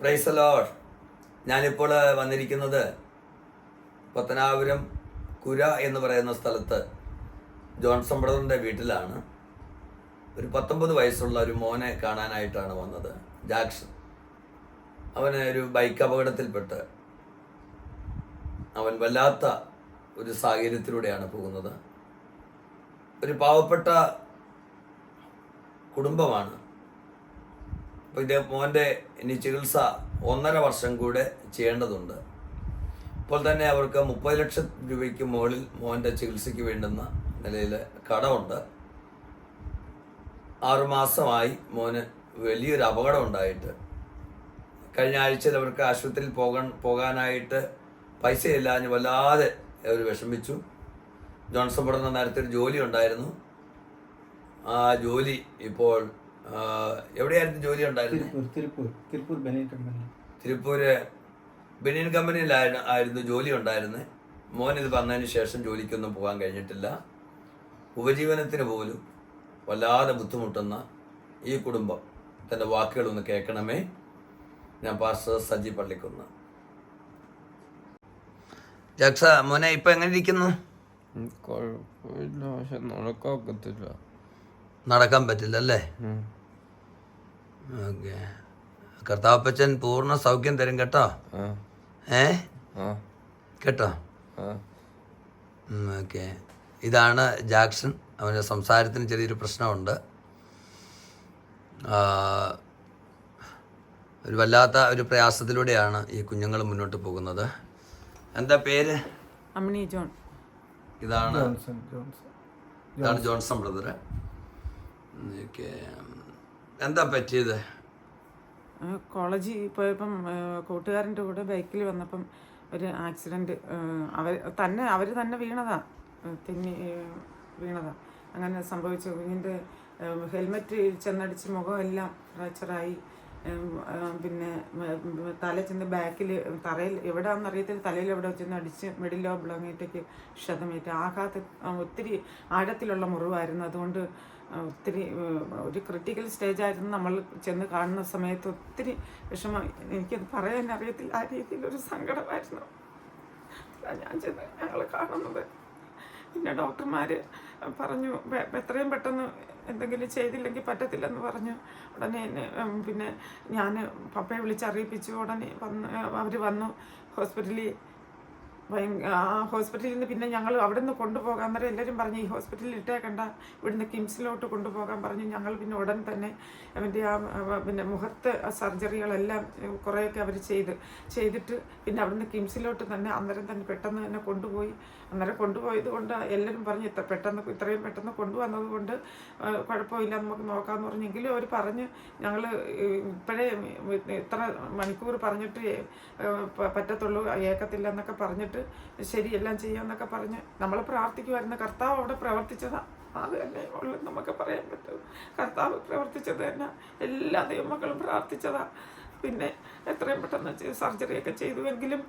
പ്രൈസലോർ ഞാനിപ്പോൾ വന്നിരിക്കുന്നത് പത്തനാപുരം കുര എന്ന് പറയുന്ന സ്ഥലത്ത്. ജോൺസൺ ബ്രദറിന്റെ വീട്ടിലാണ്. ഒരു പത്തൊമ്പത് വയസ്സുള്ള ഒരു മോനെ കാണാനായിട്ടാണ് വന്നത് ജാക്സൺ. അവന് ഒരു ബൈക്ക് അപകടത്തിൽപ്പെട്ട്. അവൻ വല്ലാത്ത ഒരു സാഹചര്യത്തിലൂടെയാണ് പോകുന്നത്. ഒരു പാവപ്പെട്ട കുടുംബമാണ്. ഇത് മോന്റെ ഇനി ചികിത്സ ഒന്നര വർഷം കൂടെ ചെയ്യേണ്ടതുണ്ട്. ഇപ്പോൾ തന്നെ അവർക്ക് മുപ്പത് ലക്ഷം രൂപയ്ക്ക് മുകളിൽ മോന്റെ ചികിത്സയ്ക്ക് വേണ്ടുന്ന നിലയിൽ കടമുണ്ട്. ആറുമാസമായി മോന് വലിയൊരു അപകടം ഉണ്ടായിട്ട്. കഴിഞ്ഞ ആഴ്ചയിൽ അവർക്ക് ആശുപത്രിയിൽ പോകാൻ പോകാനായിട്ട് പൈസയില്ലാഞ്ഞ് വല്ലാതെ അവർ വിഷമിച്ചു. ജോൺസൺ പഠന നേരത്തെ ഒരു ജോലി ഉണ്ടായിരുന്നു. ആ ജോലി ഇപ്പോൾ എവിടെയായിരുന്നു ജോലി ഉണ്ടായിരുന്നത് തിരുപ്പൂർ തിരുപ്പൂർ തിരുപ്പൂർ ബനിയൻ കമ്പനി. തിരുപ്പൂര് ബനിയൻ കമ്പനിയിലായിരുന്നു ആയിരുന്നു ജോലി ഉണ്ടായിരുന്നത് മോൻ ഇത് വന്നതിന് ശേഷം ജോലിക്കൊന്നും പോകാൻ കഴിഞ്ഞിട്ടില്ല. ഉപജീവനത്തിന് പോലും വല്ലാതെ ബുദ്ധിമുട്ടുന്ന ഈ കുടുംബം. തന്റെ വാക്കുകളൊന്ന് കേൾക്കണമേ. ഞാൻ പാസ്റ്റർ സജി പള്ളിക്കുന്ന്. ജക്സ മോനെ ഇപ്പം എങ്ങനെ ഇരിക്കുന്നു? കുഴപ്പമില്ല. പക്ഷെ നടക്കാക്കത്തില്ല നടക്കാൻ പറ്റില്ല അല്ലേ ഓക്കെ. കർത്താപ്പച്ചൻ പൂർണ സൗഖ്യം തരും കേട്ടോ. ഏ? കേട്ടോ? ഓക്കെ. ഇതാണ് ജാക്സൺ. അവന്റെ സംസാരത്തിന് ചെറിയൊരു പ്രശ്നമുണ്ട്. ഒരു വല്ലാത്ത ഒരു പ്രയാസത്തിലൂടെയാണ് ഈ കുഞ്ഞുങ്ങൾ മുന്നോട്ട് പോകുന്നത്. എന്താ പേര്? അമ്മിണി ജോൺ. ഇതാണ് ഇതാണ് ജോൺസൺ ബ്രദർ ഓക്കെ. എന്താ പറ്റിയത്? കോളേജിൽ പോയപ്പം കൂട്ടുകാരന്റെ കൂടെ ബൈക്കിൽ വന്നപ്പം ഒരു ആക്സിഡന്റ് അവർ തന്നെ അവർ തന്നെ വീണതാ. പിന്നെ വീണതാ. അങ്ങനെ സംഭവിച്ചു. കുഞ്ഞിന്റെ ഹെൽമെറ്റ് ചെന്നടിച്ച് മുഖമെല്ലാം ഫ്രാക്ചറായി. പിന്നെ തല ചെന്ന് ബാക്കിൽ തറയിൽ എവിടെയാണെന്ന് അറിയത്തില്ല. തലയിൽ എവിടെ ചെന്ന് അടിച്ച് മിഡിലോ ബ്ലോങ്ങേറ്റൊക്കെ ക്ഷതമേറ്റ് ആഘാത ഒത്തിരി ആഴത്തിലുള്ള മുറിവായിരുന്നു. അതുകൊണ്ട് ഒത്തിരി ഒരു ക്രിട്ടിക്കൽ സ്റ്റേജായിരുന്നു നമ്മൾ ചെന്ന് കാണുന്ന സമയത്ത്. ഒത്തിരി വിഷമം. എനിക്കത് പറയാൻ അറിയത്തില്ല. ആ രീതിയിലൊരു സങ്കടമായിരുന്നു. ഞാൻ ചെന്ന് ഞങ്ങൾ കാണുന്നത്. പിന്നെ ഡോക്ടർമാർ പറഞ്ഞു എത്രയും പെട്ടെന്ന് എന്തെങ്കിലും ചെയ്തില്ലെങ്കിൽ പറ്റത്തില്ലെന്ന് പറഞ്ഞു. ഉടനെ പിന്നെ ഞാൻ പപ്പയെ വിളിച്ചറിയിപ്പിച്ചു ഉടനെ വന്ന് അവർ വന്നു ഹോസ്പിറ്റലിൽ ഹോസ്പിറ്റലിൽ നിന്ന് പിന്നെ ഞങ്ങൾ അവിടെ നിന്ന് കൊണ്ടുപോകാൻ നേരം എല്ലാവരും പറഞ്ഞു ഈ ഹോസ്പിറ്റലിൽ ഇട്ടേക്കണ്ട. ഇവിടുന്ന് കിംസിലോട്ട് കൊണ്ടുപോകാൻ പറഞ്ഞു. ഞങ്ങൾ പിന്നെ ഉടൻ തന്നെ അവന്റെ ആ പിന്നെ മുഖത്ത് സർജറികളെല്ലാം കുറേയൊക്കെ അവർ ചെയ്ത് ചെയ്തിട്ട് പിന്നെ അവിടുന്ന് കിംസിലോട്ട് തന്നെ അന്നേരം തന്നെ പെട്ടെന്ന് തന്നെ കൊണ്ടുപോയി. അന്നേരം കൊണ്ടുപോയത് കൊണ്ട് എല്ലാവരും പറഞ്ഞു ഇത്ര പെട്ടെന്ന് ഇത്രയും പെട്ടെന്ന് കൊണ്ടുവന്നത് കൊണ്ട് കുഴപ്പമില്ല നമുക്ക് നോക്കാമെന്ന് പറഞ്ഞെങ്കിലും അവർ പറഞ്ഞ് ഞങ്ങൾ ഇപ്പോഴേ ഇത്ര മണിക്കൂർ പറഞ്ഞിട്ട് പറ്റത്തുള്ളൂ ഏക്കത്തില്ല എന്നൊക്കെ പറഞ്ഞിട്ട് ശരി എല്ലാം ചെയ്യാന്നൊക്കെ പറഞ്ഞ് നമ്മൾ പ്രാർത്ഥിക്കുമായിരുന്നു കർത്താവ് അവിടെ പ്രവർത്തിച്ചതാ. അത് തന്നെ ഉള്ളു നമുക്ക് പറയാൻ പറ്റും. കർത്താവ് പ്രവർത്തിച്ചത് തന്നെ എല്ലാ ദൈവമക്കളും പ്രാർത്ഥിച്ചതാ. പിന്നെ എത്രയും പെട്ടെന്ന് സർജറിയൊക്കെ ചെയ്തുവെങ്കിലും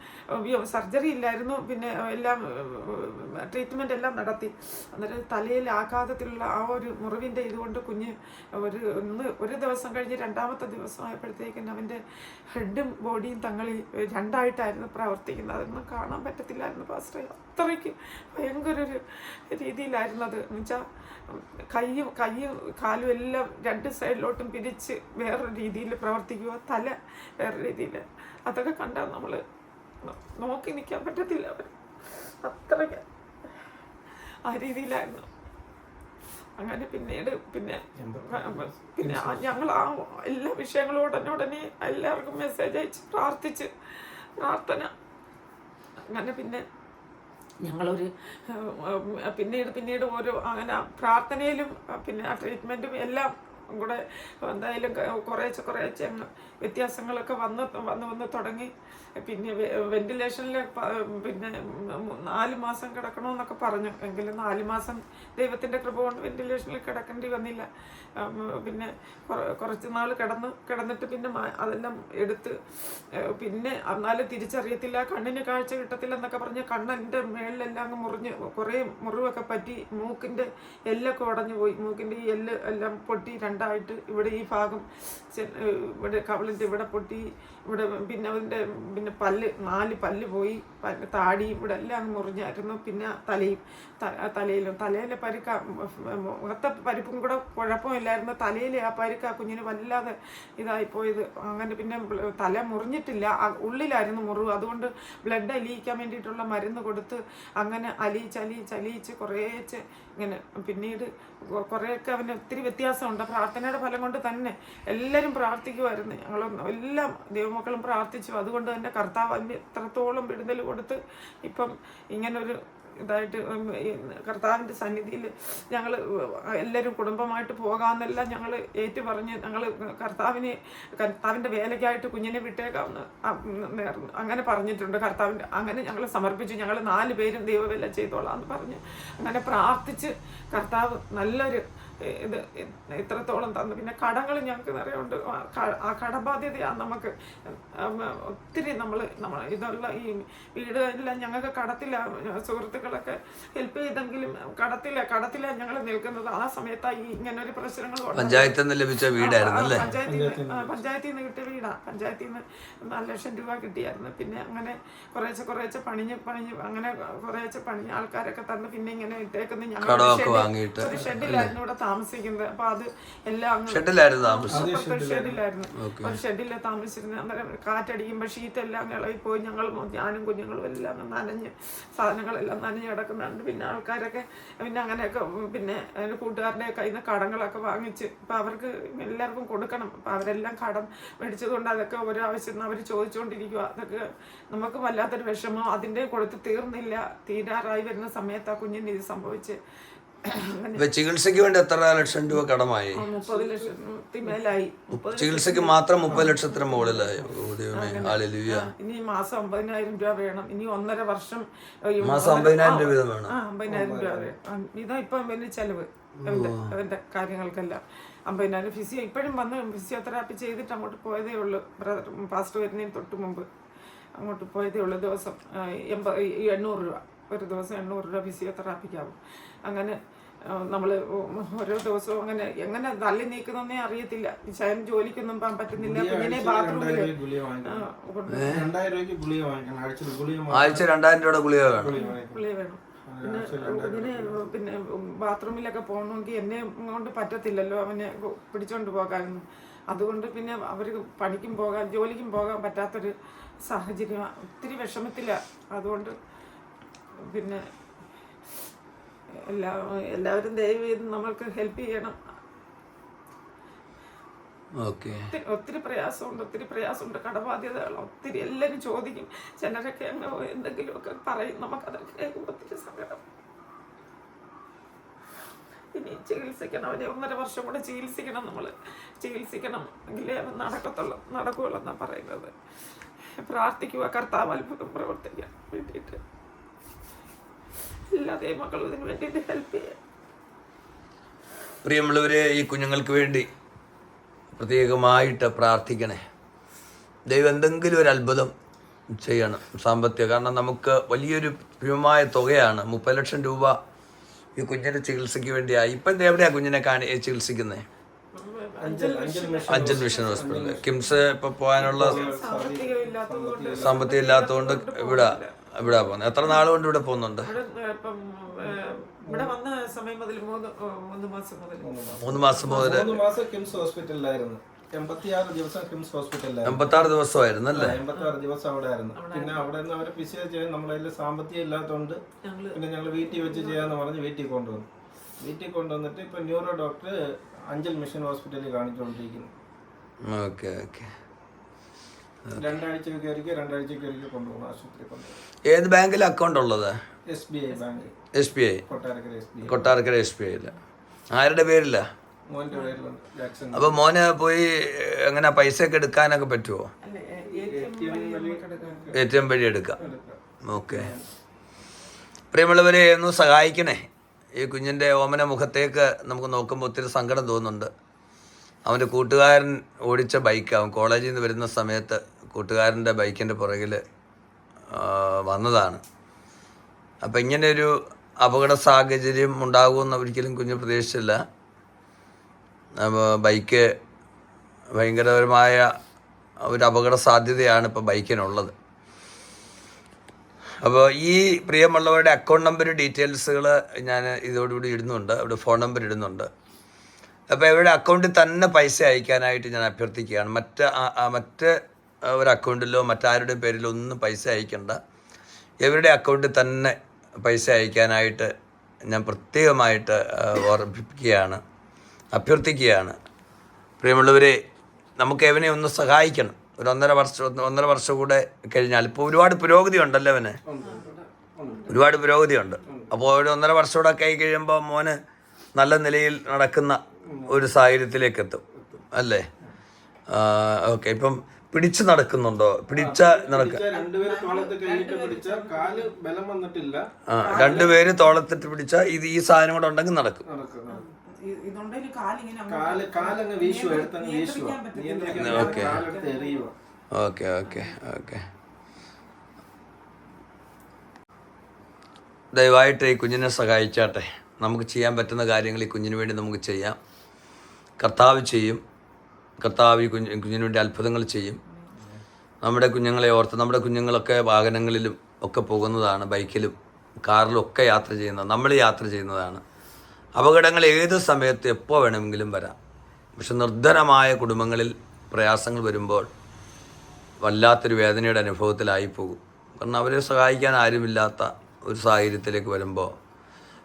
സർജറി ഇല്ലായിരുന്നു. പിന്നെ എല്ലാം ട്രീറ്റ്മെന്റ് എല്ലാം നടത്തി. അന്നേരം തലയിൽ ആഘാതത്തിലുള്ള ആ ഒരു മുറിവിന്റെ ഇതുകൊണ്ട് കുഞ്ഞ് ഒരു ഒന്ന് ഒരു ദിവസം കഴിഞ്ഞ് രണ്ടാമത്തെ ദിവസം ആയപ്പോഴത്തേക്കും അവന്റെ ഹെഡും ബോഡിയും തങ്ങളിൽ രണ്ടായിട്ടായിരുന്നു പ്രവർത്തിക്കുന്നത്. അതൊന്നും കാണാൻ പറ്റത്തില്ലായിരുന്നു പാസ്റ്ററെ അത്രയ്ക്ക് ഭയങ്കര ഒരു രീതിയിലായിരുന്നു അത് എന്നുവെച്ചാൽ കൈയും കൈയും കാലും എല്ലാം രണ്ട് സൈഡിലോട്ടും പിരിച്ച് വേറൊരു രീതിയിൽ പ്രവർത്തിക്കുക തല വേറെ രീതിയിൽ. അതൊക്കെ കണ്ടാൽ നമ്മൾ നോക്കി നിൽക്കാൻ പറ്റത്തില്ല അവർ അത്രയ്ക്ക്. ആ രീതിയിലായിരുന്നു. അങ്ങനെ പിന്നീട് പിന്നെ പിന്നെ ഞങ്ങൾ ആ എല്ലാ വിഷയങ്ങളും ഉടനെ ഉടനെ എല്ലാവർക്കും മെസ്സേജ് അയച്ച് പ്രാർത്ഥിച്ച് പ്രാർത്ഥന. അങ്ങനെ പിന്നെ ഞങ്ങളൊരു പിന്നീട് പിന്നീട് ഓരോ അങ്ങനെ പ്രാർത്ഥനയിലും പിന്നെ ആ ട്രീറ്റ്മെന്റും എല്ലാം കൂടെ എന്തായാലും കുറേശ്ശെ കുറേശ്ശെ വ്യത്യാസങ്ങളൊക്കെ വന്ന് വന്ന് വന്ന് തുടങ്ങി. പിന്നെ വെന്റിലേഷനിൽ പിന്നെ നാല് മാസം കിടക്കണമെന്നൊക്കെ പറഞ്ഞു. എങ്കിലും നാല് മാസം ദൈവത്തിന്റെ കൃപ കൊണ്ട് വെന്റിലേഷനിൽ കിടക്കേണ്ടി വന്നില്ല. പിന്നെ കുറച്ച് നാൾ കിടന്ന് കിടന്നിട്ട് പിന്നെ അതെല്ലാം എടുത്ത് പിന്നെ എന്നാലും തിരിച്ചറിയത്തില്ല. കണ്ണിന് കാഴ്ച കിട്ടത്തില്ല എന്നൊക്കെ പറഞ്ഞ് കണ്ണിന്റെ മേളിലെല്ലാം അങ്ങ് മുറിഞ്ഞ് കുറേ മുറിവൊക്കെ പറ്റി. മൂക്കിന്റെ എല്ലൊക്കെ ഉടഞ്ഞു പോയി. മൂക്കിന്റെ ഈ എല്ല് എല്ലാം പൊട്ടി രണ്ടായി രണ്ടായിട്ട് ഇവിടെ ഈ ഭാഗം ഇവിടെ കവളിന്റെ ഇവിടെ പൊട്ടി ഇവിടെ പിന്നെ അതിന്റെ പിന്നെ പല്ല് നാല് പല്ല് പോയി താടി ഇവിടെ എല്ലാം മുറിഞ്ഞായിരുന്നു. പിന്നെ തലയും തലയിലും തലയിലെ പരുക്ക മുഖത്തെ പരിപ്പും കൂടെ കുഴപ്പമില്ലായിരുന്നു. തലയിലെ ആ പരുക്ക കുഞ്ഞിന് വല്ലാതെ ഇതായിപ്പോയത് അങ്ങനെ പിന്നെ തല മുറിഞ്ഞിട്ടില്ല. ഉള്ളിലായിരുന്നു മുറിവ്. അതുകൊണ്ട് ബ്ലഡ് അലിയിക്കാൻ വേണ്ടിയിട്ടുള്ള മരുന്ന് കൊടുത്ത് അങ്ങനെ അലിയിച്ച് അലിയിച്ച് അലിയിച്ച് കുറേച്ച് ഇങ്ങനെ പിന്നീട് കുറേയൊക്കെ അവന് ഒത്തിരി വ്യത്യാസമുണ്ട്. പ്രാർത്ഥനയുടെ ഫലം കൊണ്ട് തന്നെ എല്ലാവരും പ്രാർത്ഥിക്കുമായിരുന്നു ഞങ്ങൾ എല്ലാം ദൈവമക്കളും പ്രാർത്ഥിച്ചു. അതുകൊണ്ട് തന്നെ കർത്താവ് എത്രത്തോളം വിടുതൽ കൊടുത്ത് ഇപ്പം ഇങ്ങനൊരു ഇതായിട്ട് കർത്താവിന്റെ സന്നിധിയിൽ ഞങ്ങൾ എല്ലാവരും കുടുംബമായിട്ട് പോകാമെന്നെല്ലാം ഞങ്ങൾ ഏറ്റു പറഞ്ഞ് ഞങ്ങൾ കർത്താവിനെ കർത്താവിന്റെ വേലയ്ക്കായിട്ട് കുഞ്ഞിനെ വിട്ടേക്കാമെന്ന് അങ്ങനെ പറഞ്ഞിട്ടുണ്ട്. കർത്താവിന്റെ അങ്ങനെ ഞങ്ങൾ സമർപ്പിച്ചു. ഞങ്ങൾ നാല് പേരും ദൈവവേല ചെയ്തോളാം എന്ന് പറഞ്ഞ് അങ്ങനെ പ്രാർത്ഥിച്ച് കർത്താവ് നല്ലൊരു ഇത് ഇത്രത്തോളം തന്നു. പിന്നെ കടങ്ങൾ ഞങ്ങൾക്ക് നിറയുണ്ട്. ആ കടബാധ്യതയാണ് നമുക്ക്. ഒത്തിരി നമ്മൾ നമ്മൾ ഇതുള്ള ഈ വീടെല്ലാം ഞങ്ങൾക്ക് കടത്തില്ല. സുഹൃത്തുക്കളൊക്കെ ഹെൽപ്പ് ചെയ്തെങ്കിലും കടത്തില്ല. കടത്തില്ല ഞങ്ങൾ നിൽക്കുന്നത്. ആ സമയത്താണ് ഈ ഇങ്ങനെ ഒരു പ്രശ്നങ്ങൾ പഞ്ചായത്തിൽ നിന്ന് ലഭിച്ച വീടായിരുന്നു അല്ലേ പഞ്ചായത്തിൽ നിന്ന് പഞ്ചായത്തിൽ നിന്ന്. കിട്ടിയ വീടാ. പഞ്ചായത്തിൽ നിന്ന് നാല് ലക്ഷം രൂപ കിട്ടിയായിരുന്നു. പിന്നെ അങ്ങനെ കുറേശ്ശെ കുറേശ്ശെ പണിഞ്ഞ് പണിഞ്ഞ് അങ്ങനെ കുറേശ്ശെ പണിഞ്ഞ് ആൾക്കാരൊക്കെ തന്ന് പിന്നെ ഇങ്ങനെ ഇട്ടേക്കുന്ന. ഞങ്ങൾ ഷെഡിലായിരുന്നു ഇവിടെ താമസിക്കുന്നത്. അപ്പൊ അത് എല്ലാം അങ്ങ് ഷെഡിലായിരുന്നു താമസം അപ്പുറത്തെ ഷെഡിലായിരുന്നു. ഒരു ഷെഡില്ല താമസിച്ചിരുന്നത് അന്നേരം കാറ്റടിക്കുമ്പോൾ ഷീറ്റ് എല്ലാം ഇളകി പോയി. ഞങ്ങൾ ഞാനും കുഞ്ഞുങ്ങളും എല്ലാം നനഞ്ഞ് സാധനങ്ങളെല്ലാം നനഞ്ഞ് കിടക്കുന്നുണ്ട്. പിന്നെ ആൾക്കാരൊക്കെ പിന്നെ അങ്ങനെയൊക്കെ പിന്നെ അതിന്റെ കൂട്ടുകാരുടെ കയ്യിൽ നിന്ന് കടങ്ങളൊക്കെ വാങ്ങിച്ച് അപ്പം അവർക്ക് എല്ലാവർക്കും കൊടുക്കണം. അപ്പം അവരെല്ലാം കടം മേടിച്ചതുകൊണ്ട് അതൊക്കെ ഓരോ ആവശ്യം അവർ ചോദിച്ചുകൊണ്ടിരിക്കുക അതൊക്കെ നമുക്ക് വല്ലാത്തൊരു വിഷമം. അതിന്റെ കൊടുത്ത് തീർന്നില്ല. തീരാറായി വരുന്ന സമയത്ത് ആ കുഞ്ഞിന് ഇത് സംഭവിച്ച് ചികിത്സയ്ക്ക് വേണ്ടി എത്ര ലക്ഷം രൂപ കടമായി? ചികിത്സക്ക് ചികിത്സയ്ക്ക് മാത്രം മുപ്പത് ലക്ഷത്തിന് മുകളിലായി. ഓ ദൈവമേ ഇനി മാസം അമ്പതിനായിരം രൂപ വേണം. ഇനി ഒന്നര വർഷം മാസം അമ്പതിനായിരം രൂപ വീതം വേണം. ആ അമ്പതിനായിരം രൂപ വേണം. ആ, ഇതാ ഇപ്പം വലിയ ചെലവ്. അവന്റെ കാര്യങ്ങൾക്കെല്ലാം. അമ്പതിനായിരം ഫിസിയോ ഇപ്പോഴും വന്ന് ഫിസിയോതെറാപ്പി ചെയ്തിട്ട് അങ്ങോട്ട് പോയതേ ഉള്ളൂ. ബ്രദർ ഫാസ്റ്റ് വരുന്നതിന് തൊട്ട് മുമ്പ്. അങ്ങോട്ട് പോയതേ ഉള്ളൂ. ദിവസം എൺപത് എണ്ണൂറ് രൂപ. ഒരു ദിവസം എണ്ണൂറ് രൂപ ഫിസിയോതെറാപ്പിക്കാവും. അങ്ങനെ നമ്മൾ ഓരോ ദിവസവും അങ്ങനെ എങ്ങനെ തള്ളി നീക്കുന്നേ അറിയത്തില്ല. ശയൻ ജോലിക്കൊന്നും പോകാൻ പറ്റുന്നില്ല. കുഞ്ഞിനെ ബാത്റൂമിൽ ആഴ്ച രണ്ടായിരം രൂപയുടെ ഗുളിക വേണം. ഗുളിക വേണം. പിന്നെ പിന്നെ ബാത്റൂമിലൊക്കെ പോകണമെങ്കിൽ എന്നെ കൊണ്ട് പറ്റത്തില്ലല്ലോ. അവനെ പിടിച്ചോണ്ട് പോകാനൊന്നും അതുകൊണ്ട് പിന്നെ അവർക്ക് പണിക്കും പോകാൻ ജോലിക്കും പോകാൻ പറ്റാത്തൊരു സാഹചര്യം. ഒത്തിരി വിഷമത്തില്ല അതുകൊണ്ട് പിന്നെ എല്ലാ എല്ലാവരും ദയവ് ചെയ്ത് നമ്മൾക്ക് ഹെൽപ്പ് ചെയ്യണം. ഒത്തിരി ഒത്തിരി പ്രയാസമുണ്ട് ഒത്തിരി പ്രയാസമുണ്ട്. കടബാധ്യതകൾ ഒത്തിരി എല്ലാവരും ചോദിക്കും. ചിലരൊക്കെ അങ്ങ് എന്തെങ്കിലുമൊക്കെ പറയും. നമുക്കതൊക്കെ കേൾക്കുമ്പോൾ ഒത്തിരി സങ്കടം. ഇനി ചികിത്സിക്കണം. ഒരു ഒന്നര വർഷം കൂടെ ചികിത്സിക്കണം നമ്മൾ ചികിത്സിക്കണം എങ്കിലേ നടക്കത്തുള്ളൂ. നടക്കുകയുള്ളൂ എന്നാണ് പറയുന്നത്. പ്രാർത്ഥിക്കുക കർത്താവ് അത്ഭുതം പ്രവർത്തിക്കാൻ വേണ്ടിയിട്ട്. എല്ലാ ദൈവമക്കളും ഇതിന് വേണ്ടിയിട്ട് ഹെൽപ്പ് ചെയ്യാം. പ്രിയമുള്ളവരെ ഈ കുഞ്ഞുങ്ങൾക്ക് വേണ്ടി പ്രത്യേകമായിട്ട് പ്രാർത്ഥിക്കണേ. ദൈവം എന്തെങ്കിലും ഒരു അത്ഭുതം ചെയ്യണം സാമ്പത്തിക. കാരണം നമുക്ക് വലിയൊരു ഭീമമായ തുകയാണ്. മുപ്പത് ലക്ഷം രൂപ ഈ കുഞ്ഞിന്റെ ചികിത്സയ്ക്ക് വേണ്ടിയായി. ഇപ്പം എവിടെയാണ് കുഞ്ഞിനെ കാണി ചികിത്സിക്കുന്നത് അഞ്ചൽ മിഷൻ അഞ്ചൽ മിഷൻ ഹോസ്പിറ്റലിൽ കിംസ് ഇപ്പോൾ പോകാനുള്ള സാമ്പത്തികം ഇല്ലാത്തതുകൊണ്ട് ഇവിടെ ഇവിടെ പോകുന്നത്. എത്ര നാൾ കൊണ്ട് ഇവിടെ പോകുന്നുണ്ട്? ഇവിടെ ഏ, ഇവിടെ വന്ന സമയം മുതൽ മൂന്ന് മാസം മുതൽ. മൂന്ന് മാസം. മുതൽ മൂന്ന് മാസം കിംസ് ഹോസ്പിറ്റലിലായിരുന്നു. എൺപത്തിയാറ് ദിവസം ആയിരുന്നു ദിവസമായിരുന്നു അല്ലേ? എൺപത്തി ആറ് ദിവസം അവിടെ ആയിരുന്നു പിന്നെ അവിടെ നിന്ന് അവരെ ഫിസിയോ ചെയ്യാൻ നമ്മുടെ കയ്യിൽ സാമ്പത്തികം ഇല്ലാത്തതുകൊണ്ട് പിന്നെ ഞങ്ങൾ വീട്ടിൽ വെച്ച് ചെയ്യാന്ന് പറഞ്ഞ് വീട്ടിൽ കൊണ്ടുവന്നു. വീട്ടിൽ കൊണ്ടുവന്നിട്ട് ഇപ്പൊ ന്യൂറോ ഡോക്ടർ അഞ്ചൽ മിഷൻ ഹോസ്പിറ്റലിൽ കാണിച്ചുകൊണ്ടിരിക്കുന്നു. Okay okay. രണ്ടാഴ്ചയ്ക്ക് ഒരിക്കൽ രണ്ടാഴ്ചയ്ക്ക് ഒരിക്കൽ കൊണ്ടുപോകണം ആശുപത്രി കൊണ്ടുപോകും ഏത് ബാങ്കിൽ അക്കൗണ്ട് ഉള്ളത്? S B I bank. S B I. Kottarakkara S B Kottarakkara S B ഐയിൽ ആരുടെ പേരില്ല മോന്റെ പേരിലുണ്ട് ജാക്സൺ. അപ്പോൾ മോന് പോയി എങ്ങനെ പൈസ ഒക്കെ എടുക്കാനൊക്കെ പറ്റുമോ എ ടി എം വഴി എടുക്കാം. ഓക്കെ. പ്രിയമുള്ളവരെ ഒന്ന് സഹായിക്കണേ. ഈ കുഞ്ഞിന്റെ ഓമന മുഖത്തേക്ക് നമുക്ക് നോക്കുമ്പോൾ ഒത്തിരി സങ്കടം തോന്നുന്നുണ്ട്. അവന്റെ കൂട്ടുകാരൻ ഓടിച്ച ബൈക്ക് അവൻ കോളേജിൽ നിന്ന് വരുന്ന സമയത്ത് കൂട്ടുകാരന്റെ ബൈക്കിന്റെ പുറകിൽ വന്നതാണ്. അപ്പം ഒരു അപകട സാഹചര്യം ഉണ്ടാകുമെന്ന് ഒരിക്കലും കുഞ്ഞ് പ്രതീക്ഷിച്ചില്ല. ബൈക്ക് ഭയങ്കരപരമായ ഒരു അപകട സാധ്യതയാണ് ഇപ്പോൾ ബൈക്കിനുള്ളത്. അപ്പോൾ ഈ പ്രിയമുള്ളവരുടെ അക്കൗണ്ട് നമ്പർ ഡീറ്റെയിൽസുകൾ ഞാൻ ഇതോടുകൂടി ഇടുന്നുണ്ട്. അവിടെ ഫോൺ നമ്പർ ഇടുന്നുണ്ട്. അപ്പോൾ ഇവരുടെ അക്കൗണ്ടിൽ തന്നെ പൈസ അയക്കാനായിട്ട് ഞാൻ അഭ്യർത്ഥിക്കുകയാണ്. മറ്റ് മറ്റ് ഒരു അക്കൗണ്ടിലോ മറ്റാരുടെ പേരിലോ ഒന്നും പൈസ അയക്കണ്ട. ഇവരുടെ അക്കൗണ്ടിൽ തന്നെ പൈസ അയക്കാനായിട്ട് ഞാൻ പ്രത്യേകമായിട്ട് ഓർമ്മിപ്പിക്കുകയാണ് അഭ്യർത്ഥിക്കുകയാണ്. പ്രിയമുള്ളവരെ നമുക്ക് എവനെ ഒന്ന് സഹായിക്കണം. ഒരു ഒന്നര വർഷം ഒന്നര വർഷം കൂടെ കഴിഞ്ഞാൽ ഇപ്പോൾ ഒരുപാട് പുരോഗതി ഉണ്ടല്ലോ അവന് ഒരുപാട് പുരോഗതിയുണ്ട് അപ്പോൾ ഒരു ഒന്നര വർഷം കൂടെ കഴിയുമ്പോൾ മോന് നല്ല നിലയിൽ നടക്കുന്ന ഒരു സാഹചര്യത്തിലേക്ക് എത്തും അല്ലേ ഓക്കെ. ഇപ്പം പിടിച്ച് നടക്കുന്നുണ്ടോ? പിടിച്ച നടക്ക രണ്ടുപേര് ആ തോളത്തിട്ട് പിടിച്ച ഇത് ഈ സാധനം കൂടെ ഉണ്ടെങ്കിൽ നടക്കും. ഓക്കെ. Okay okay okay. ദയവായിട്ട് ഈ കുഞ്ഞിനെ സഹായിച്ചാട്ടെ. നമുക്ക് ചെയ്യാൻ പറ്റുന്ന കാര്യങ്ങൾ ഈ കുഞ്ഞിന് വേണ്ടി നമുക്ക് ചെയ്യാം. കർത്താവ് ചെയ്യും. കർത്താവ് ഈ കുഞ്ഞ് കുഞ്ഞിന് വേണ്ടി അത്ഭുതങ്ങൾ ചെയ്യും. നമ്മുടെ കുഞ്ഞുങ്ങളെ ഓർത്ത് നമ്മുടെ കുഞ്ഞുങ്ങളൊക്കെ വാഹനങ്ങളിലും ഒക്കെ പോകുന്നതാണ് ബൈക്കിലും കാറിലും ഒക്കെ യാത്ര ചെയ്യുന്നത് നമ്മൾ യാത്ര ചെയ്യുന്നതാണ്. അപകടങ്ങൾ ഏത് സമയത്ത് എപ്പോൾ വേണമെങ്കിലും വരാം. പക്ഷെ നിർദ്ധനമായ കുടുംബങ്ങളിൽ പ്രയാസങ്ങൾ വരുമ്പോൾ വല്ലാത്തൊരു വേദനയുടെ അനുഭവത്തിലായി പോകും. കാരണം അവരെ സഹായിക്കാൻ ആരുമില്ലാത്ത ഒരു സാഹചര്യത്തിലേക്ക് വരുമ്പോൾ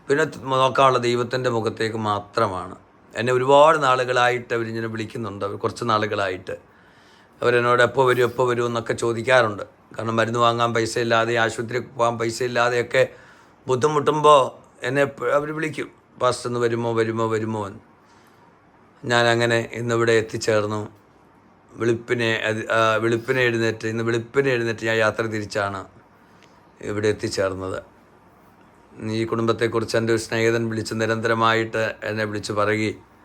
പിന്നെ നോക്കാനുള്ള ദൈവത്തിന്റെ മുഖത്തേക്ക് മാത്രമാണ്. എന്നെ ഒരുപാട് നാളുകളായിട്ട് അവരിങ്ങനെ വിളിക്കുന്നുണ്ട്. അവർ കുറച്ച് നാളുകളായിട്ട്. അവരെന്നോട് എപ്പോൾ വരും എപ്പോൾ വരും എന്നൊക്കെ ചോദിക്കാറുണ്ട്. കാരണം മരുന്ന് വാങ്ങാൻ പൈസ ഇല്ലാതെ ആശുപത്രി പോകാൻ പൈസ ഇല്ലാതെയൊക്കെ ബുദ്ധിമുട്ടുമ്പോൾ എന്നെ അവർ വിളിക്കും. പാസ്റ്റ് ഒന്ന് വരുമോ വരുമോ വരുമോ? എന്ന്. ഞാൻ അങ്ങനെ ഇന്നിവിടെ എത്തിച്ചേർന്നു. വെളുപ്പിനെ വെളുപ്പിനെ എഴുന്നേറ്റ് ഇന്ന് വെളുപ്പിനെ എഴുന്നേറ്റ് ഞാൻ യാത്ര തിരിച്ചാണ് ഇവിടെ എത്തിച്ചേർന്നത്. ഈ കുടുംബത്തെക്കുറിച്ച് എന്റെ ഒരു സ്നേഹിതൻ വിളിച്ച് നിരന്തരമായിട്ട് എന്നെ വിളിച്ച് പറയുകയും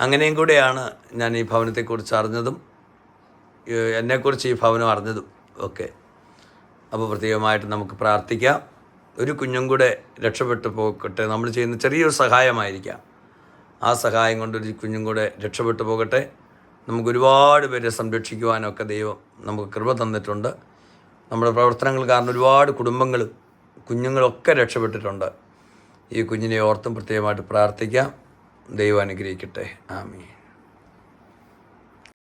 അങ്ങനെയും കൂടെയാണ് ഞാൻ ഈ ഭവനത്തെക്കുറിച്ച് അറിഞ്ഞതും എന്നെക്കുറിച്ച് ഈ ഭവനം അറിഞ്ഞതും ഒക്കെ. അപ്പോൾ പ്രത്യേകമായിട്ട് നമുക്ക് പ്രാർത്ഥിക്കാം. ഒരു കുഞ്ഞും കൂടെ രക്ഷപ്പെട്ടു പോകട്ടെ. നമ്മൾ ചെയ്യുന്ന ചെറിയൊരു സഹായമായിരിക്കാം. ആ സഹായം കൊണ്ട് ഒരു കുഞ്ഞും കൂടെ രക്ഷപ്പെട്ടു പോകട്ടെ. നമുക്ക് ഒരുപാട് പേരെ സംരക്ഷിക്കുവാനൊക്കെ ദൈവം നമുക്ക് കൃപ തന്നിട്ടുണ്ട്. നമ്മുടെ പ്രവർത്തനങ്ങൾ കാരണം ഒരുപാട് കുടുംബങ്ങളും കുഞ്ഞുങ്ങളൊക്കെ രക്ഷപ്പെട്ടിട്ടുണ്ട്. ഈ കുഞ്ഞിനെ ഓർത്തും പ്രത്യേകമായിട്ട് പ്രാർത്ഥിക്കാം. ദൈവം അനുഗ്രഹിക്കട്ടെ. ആമീൻ.